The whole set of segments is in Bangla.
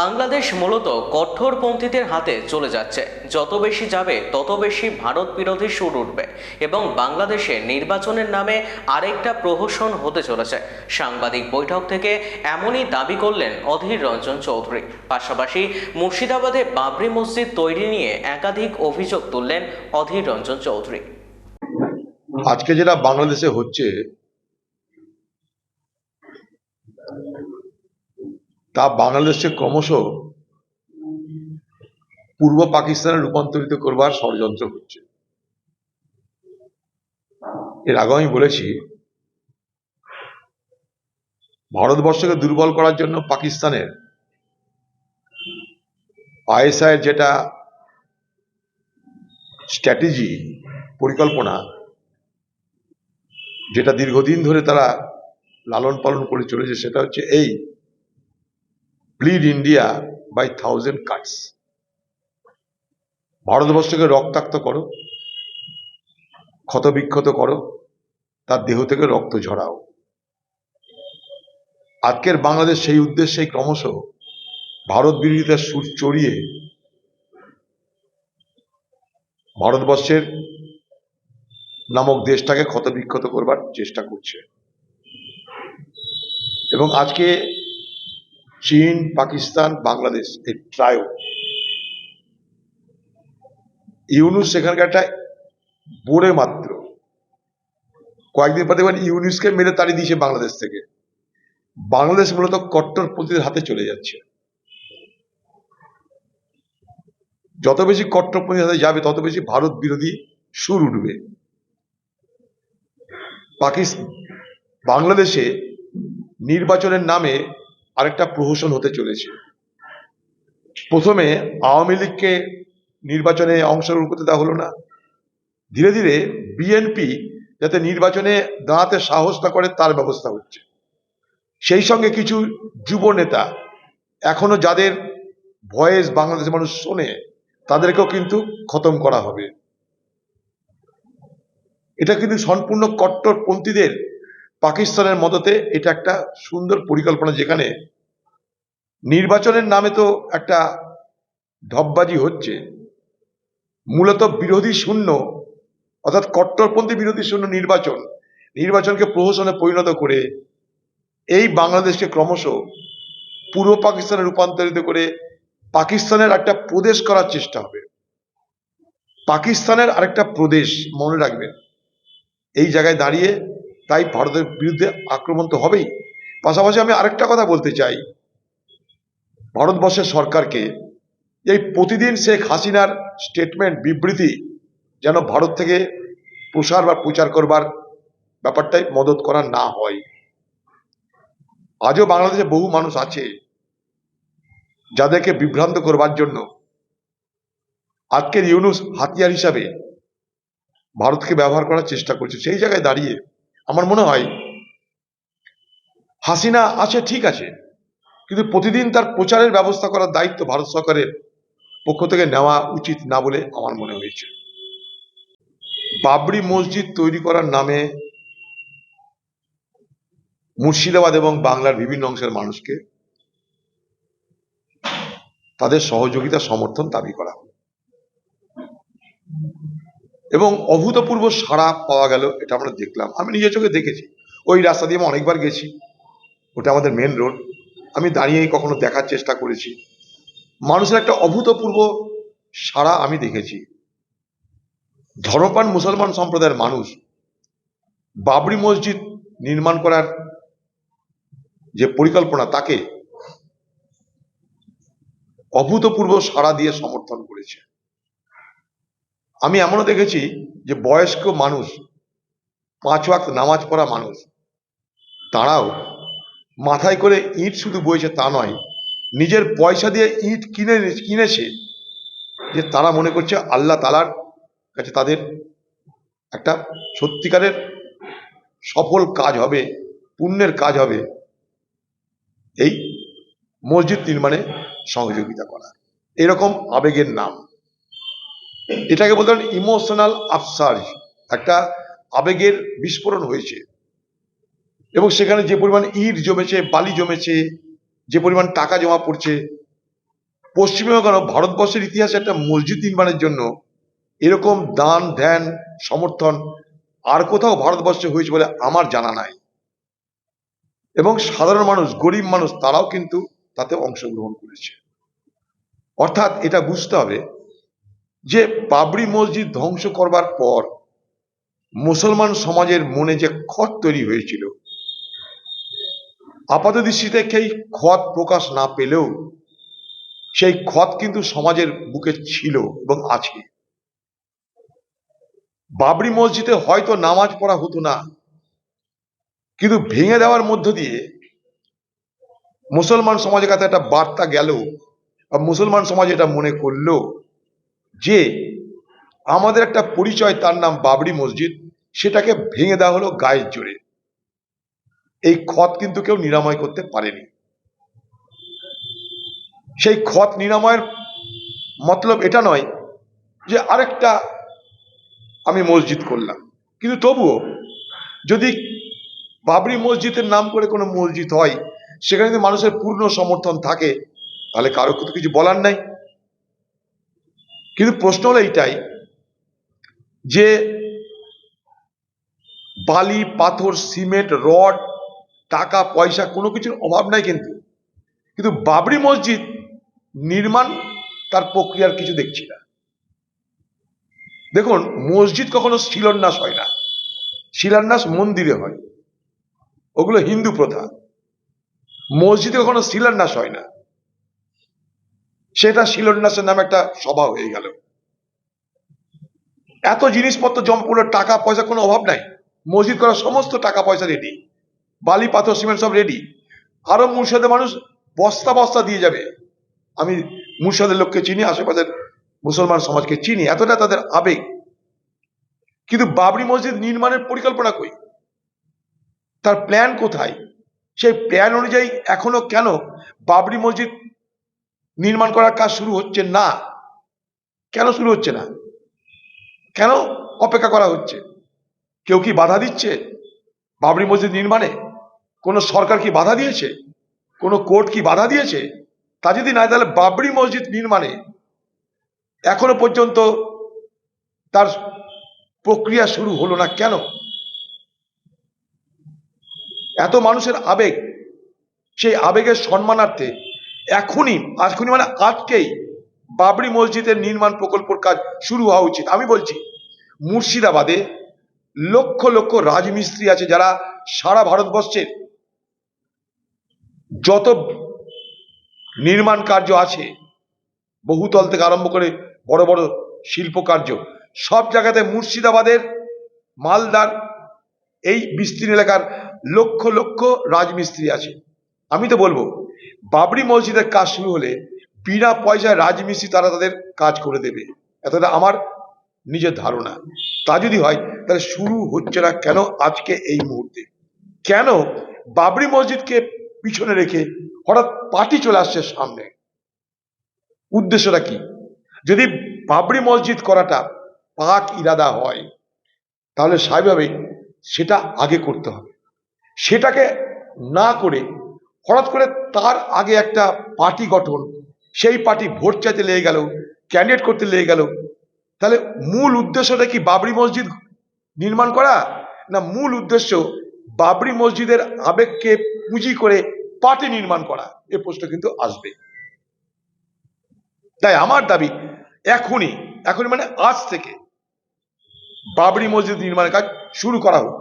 বাংলাদেশ মূলত কঠোরপন্থীদের হাতে চলে যাচ্ছে। যত বেশি যাবে, তত বেশি ভারত বিরোধী সুর উঠবে এবং বাংলাদেশে নির্বাচনের নামে আরেকটা প্রহসন হতে চলেছে। সাংবাদিক বৈঠক থেকে এমনই দাবি করলেন অধীর রঞ্জন চৌধুরী। পাশাপাশি মুর্শিদাবাদে বাবরি মসজিদ তৈরি নিয়ে একাধিক অভিযোগ তুললেন অধীর রঞ্জন চৌধুরী। আজকে যেটা বাংলাদেশে হচ্ছে তা বাংলাদেশকে ক্রমশ পূর্ব পাকিস্তানে রূপান্তরিত করবার ষড়যন্ত্র হচ্ছে এর আগে আমি বলেছি, ভারতবর্ষকে দুর্বল করার জন্য পাকিস্তানের আইএসআই যেটা স্ট্র্যাটেজি, পরিকল্পনা, যেটা দীর্ঘদিন ধরে তারা লালন পালন করে চলেছে, সেটা হচ্ছে এই bleed India by thousand cuts ভারতবর্ষকে রক্তাক্ত করো, ক্ষতবিক্ষত করো, তার দেহ থেকে রক্ত ঝরাও। আজকের বাংলাদেশ সেই উদ্দেশ্যে ক্রমশ ভারত বিরোধিতার সুর চড়িয়ে ভারতবর্ষের নামক দেশটাকে ক্ষতবিক্ষত করবার চেষ্টা করছে। এবং আজকে চীন, পাকিস্তান, বাংলাদেশ, এই ট্রায়ো। ইউনুস সেখানকার একটা বোরে মাত্র। কয়েকদিন পর দেখবেন ইউনুসকে মেরে তাড়িয়ে দিয়েছে বাংলাদেশ থেকে। বাংলাদেশ মূলত কট্টরপন্থীদের হাতে চলে যাচ্ছে। যত বেশি কট্টরপন্থীর হাতে যাবে, তত বেশি ভারত বিরোধী সুর উঠবে। পাকিস্তান, বাংলাদেশে নির্বাচনের নামে আরেকটা প্রহসন হতে চলেছে। প্রথমে আওয়ামী লীগকে নির্বাচনে অংশগ্রহণ করতে দেওয়া হলো না। ধীরে ধীরে বিএনপি যাতে নির্বাচনে দাঁড়াতে সাহস না করে, তার ব্যবস্থা হচ্ছে। সেই সঙ্গে কিছু যুব নেতা এখনও যাদের ভয়েস বাংলাদেশের মানুষ শোনে, তাদেরকেও কিন্তু খতম করা হবে। এটা কিন্তু সম্পূর্ণ কট্টরপন্থীদের পাকিস্তানের মদতে এটা একটা সুন্দর পরিকল্পনা যেখানে নির্বাচনের নামে তো একটা ঢপবাজি হচ্ছে। মূলত বিরোধী শূন্য, অর্থাৎ কট্টরপন্থী বিরোধী শূন্য নির্বাচন, নির্বাচনকে প্রহসনে পরিণত করে এই বাংলাদেশকে ক্রমশ পূর্ব পাকিস্তানে রূপান্তরিত করে পাকিস্তানের একটা প্রদেশ করার চেষ্টা হবে। পাকিস্তানের আরেকটা প্রদেশ মনে রাখবেন। এই জায়গায় দাঁড়িয়ে তাই ভারতের বিরুদ্ধে আক্রমণ তো হবেই। পাশাপাশি আমি আরেকটা কথা বলতে চাই। ভারতবর্ষের সরকারকে এই প্রতিদিন শেখ হাসিনার স্টেটমেন্ট বিবৃতি যেন ভারত থেকে প্রসার বা প্রচার করবার ব্যাপারটাই মদত করা না হয়। আজও বাংলাদেশে বহু মানুষ আছে যাদেরকে বিভ্রান্ত করবার জন্য আজকের ইউনুস হাতিয়ার হিসাবে ভারতকে ব্যবহার করার চেষ্টা করছে। সেই জায়গায় দাঁড়িয়ে আমার মনে হয় হাসিনা আছে, ঠিক আছে, কিন্তু প্রতিদিন তার প্রচারের ব্যবস্থা করার দায়িত্ব ভারত সরকারের পক্ষ থেকে নেওয়া উচিত না বলে আমার মনে হয়েছে। বাবরি মসজিদ তৈরি করার নামে মুর্শিদাবাদ এবং বাংলার বিভিন্ন অংশের মানুষকে তাদের সহযোগিতা, সমর্থন দাবি করা এবং অভূতপূর্ব সাড়া পাওয়া গেল, এটা আমরা দেখলাম। আমি নিজের চোখে দেখেছি। ওই রাস্তা দিয়ে আমি অনেকবার গেছি। ওটা আমাদের মেন রোড আমি দাঁড়িয়েই কখনো দেখার চেষ্টা করেছি। মানুষের একটা অভূতপূর্ব সাড়া আমি দেখেছি। ধর্মপান মুসলমান সম্প্রদায়ের মানুষ বাবরি মসজিদ নির্মাণ করার যে পরিকল্পনা, তাকে অভূতপূর্ব সাড়া দিয়ে সমর্থন করেছে। আমি এমনও দেখেছি যে বয়স্ক মানুষ, পাঁচ ওয়াক্ত নামাজ পড়া মানুষ তারাও মাথায় করে ইট শুধু বইছে তা নয়, নিজের পয়সা দিয়ে ইট কিনে কিনেছে, যে তারা মনে করছে আল্লাহ তালার কাছে তাদের একটা সত্যিকারের সফল কাজ হবে, পুণ্যের কাজ হবে। এই মসজিদ নির্মাণে সহযোগিতা করা। এরকম আবেগের নাম। এটাকে বলতেন ইমোশনাল আফসার্জ একটা আবেগের বিস্ফোরণ হয়েছে। এবং সেখানে যে পরিমাণ ইট জমেছে, বালি জমেছে, যে পরিমাণ টাকা জমা পড়ছে, পশ্চিমবঙ্গ কেন? ভারতবর্ষের ইতিহাসে একটা মসজিদ নির্মাণের জন্য এরকম দান, ধ্যান, সমর্থন আর কোথাও ভারতবর্ষে হয়েছে বলে আমার জানা নাই। এবং সাধারণ মানুষ, গরিব মানুষ, তারাও কিন্তু তাতে অংশগ্রহণ করেছে। অর্থাৎ এটা বুঝতে হবে যে বাবরি মসজিদ ধ্বংস করবার পর মুসলমান সমাজের মনে যে ক্ষত তৈরি হয়েছিল, আপাত দৃষ্টিতে সেই ক্ষত প্রকাশ না পেলেও সেই ক্ষত কিন্তু সমাজের বুকে ছিল এবং আছে। বাবরি মসজিদে হয়তো নামাজ পড়া হতো না, কিন্তু ভেঙে দেওয়ার মধ্য দিয়ে মুসলমান সমাজের কাছে একটা বার্তা গেল মুসলমান সমাজ এটা মনে করল যে আমাদের একটা পরিচয়, তার নাম বাবরি মসজিদ, সেটাকে ভেঙে দেওয়া হলো গায়ের জোরে। এই ক্ষত কিন্তু কেউ নিরাময় করতে পারেনি। সেই ক্ষত নিরাময়ের মতলব এটা নয় যে আরেকটা আমি মসজিদ করলাম। কিন্তু তবুও যদি বাবরি মসজিদের নাম করে কোনো মসজিদ হয়, সেখানে যদি মানুষের পূর্ণ সমর্থন থাকে, তাহলে কারও কিছু বলার নাই। কিন্তু প্রশ্ন হলো এইটাই যে বালি, পাথর, সিমেন্ট, রড, টাকা, পয়সা কোনো কিছুর অভাব নাই কিন্তু। কিন্তু বাবরি মসজিদ নির্মাণ তার প্রক্রিয়ার কিছু দেখছি না। দেখুন, মসজিদ কখনো শিলান্যাস হয় না। শিলান্যাস মন্দিরে হয়। ওগুলো হিন্দু প্রথা। মসজিদে কখনো শিলান্যাস হয় না। সেটা শিলান্যাসের নামে একটা সভা হয়ে গেল। এত জিনিসপত্র জমা পড়ল টাকা, পয়সা, কোনো অভাব নাই। মসজিদ করার সমস্ত টাকা, পয়সা রেডি বালি, পাথর, সিমেন্ট সব রেডি আরও মুর্শিদের মানুষ বস্তা বস্তা দিয়ে যাবে। আমি মুর্শিদের লোককে চিনি, আশেপাশের মুসলমান সমাজকে চিনি, এতটা তাদের আবেগ। কিন্তু বাবরি মসজিদ নির্মাণের পরিকল্পনা কই? তার প্ল্যান কোথায়? সেই প্ল্যান অনুযায়ী এখনও কেন বাবরি মসজিদ নির্মাণ করার কাজ শুরু হচ্ছে না। কেন শুরু হচ্ছে না? কেন অপেক্ষা করা হচ্ছে? কেউ কি বাধা দিচ্ছে? বাবরি মসজিদ নির্মাণে কোনো সরকার কি বাধা দিয়েছে? কোনো কোর্ট কি বাধা দিয়েছে? তা যদি না তাহলে বাবরি মসজিদ নির্মাণে এখনও পর্যন্ত তার প্রক্রিয়া শুরু হলো না কেন? এত মানুষের আবেগ, সেই আবেগের সম্মানার্থে এখনই এখনই মানে আজকেই বাবরি মসজিদের নির্মাণ প্রকল্পর কাজ শুরু হওয়া উচিত। আমি বলছি, মুর্শিদাবাদে লক্ষ লক্ষ রাজমিস্ত্রি আছে যারা সারা ভারতবর্ষের যত নির্মাণ কার্য আছে, বহুতল থেকে আরম্ভ করে বড় বড় শিল্প কার্য, সব জায়গাতে মুর্শিদাবাদের মালদার এই বিস্তীর্ণ এলাকার লক্ষ লক্ষ রাজমিস্ত্রি আছে। আমি তো বলব বাবরি মসজিদের কাজ শুরু হলে বিনা পয়সায় রাজমিস্ত্রি তারা তাদের কাজ করে দেবে। এতটা আমার নিজের ধারণা। তা যদি হয়, তাহলে শুরু হচ্ছে না কেন আজকে এই মুহূর্তে? কেন বাবরি মসজিদকে পিছনে রেখে হঠাৎ পার্টি চলে আসছে সামনে? উদ্দেশ্যটা কি? যদি বাবরি মসজিদ করাটা পাক ইরাদা হয়, তাহলে স্বাভাবিকভাবেই সেটা আগে করতে হবে। সেটাকে না করে হঠাৎ করে তার আগে একটা পার্টি গঠন, সেই পার্টি ভোট চাইতে লেগে গেল ক্যান্ডিডেট করতে লেগে গেল। তাহলে মূল উদ্দেশ্যটা কি বাবরি মসজিদ নির্মাণ করা, না মূল উদ্দেশ্য বাবরি মসজিদের আবেগকে পুঁজি করে পার্টি নির্মাণ করা? এ প্রশ্ন কিন্তু আসবে। তাই আমার দাবি, এখনই এখনই মানে আজ থেকে বাবরি মসজিদ নির্মাণের কাজ শুরু করা হোক।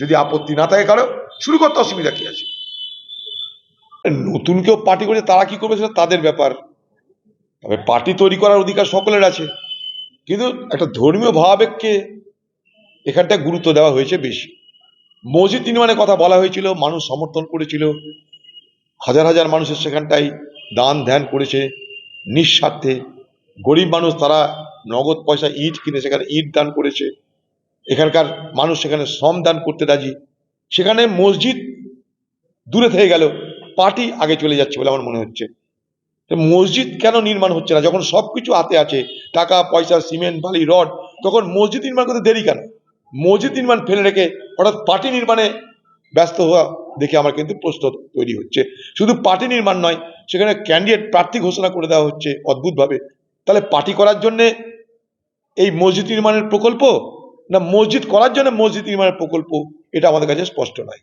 যদি আপত্তি না থাকে কারও, শুরু করতে অসুবিধা কি আছে? নতুন কেউ পার্টি করে তারা কি করবে সেটা তাদের ব্যাপার। তবে পার্টি তৈরি করার অধিকার সকলের আছে। কিন্তু একটা ধর্মীয় ভাবাবেগকে এখানটায় গুরুত্ব দেওয়া হয়েছে বেশি। মসজিদ নির্মাণের কথা বলা হয়েছিল, মানুষ সমর্থন করেছিল। হাজার হাজার মানুষের সেখানটায় দান ধ্যান করেছে। নিঃস্বার্থে গরিব মানুষ তারা নগদ পয়সা ইট কিনে সেখানে ইট দান করেছে। এখানকার মানুষ সেখানে শ্রম দান করতে রাজি। সেখানে মসজিদ দূরে থেকে গেল। পার্টি আগে চলে যাচ্ছে বলে আমার মনে হচ্ছে। মসজিদ কেন নির্মাণ হচ্ছে না? যখন সব কিছু হাতে আছে, টাকা, পয়সা, সিমেন্ট, বালি, রড, তখন মসজিদ নির্মাণ করতে দেরি কেন? মসজিদ নির্মাণ ফেলে রেখে হঠাৎ পার্টি নির্মাণে ব্যস্ত হওয়া দেখে আমার কিন্তু প্রশ্ন তৈরি হচ্ছে। শুধু পার্টি নির্মাণ নয়, সেখানে ক্যান্ডিডেট প্রার্থী ঘোষণা করে দেওয়া হচ্ছে অদ্ভুতভাবে। তাহলে পার্টি করার জন্যে এই মসজিদ নির্মাণের প্রকল্প? না মসজিদ করার জন্য মসজিদ নির্মাণের প্রকল্প? এটা আমাদের কাছে স্পষ্ট নয়।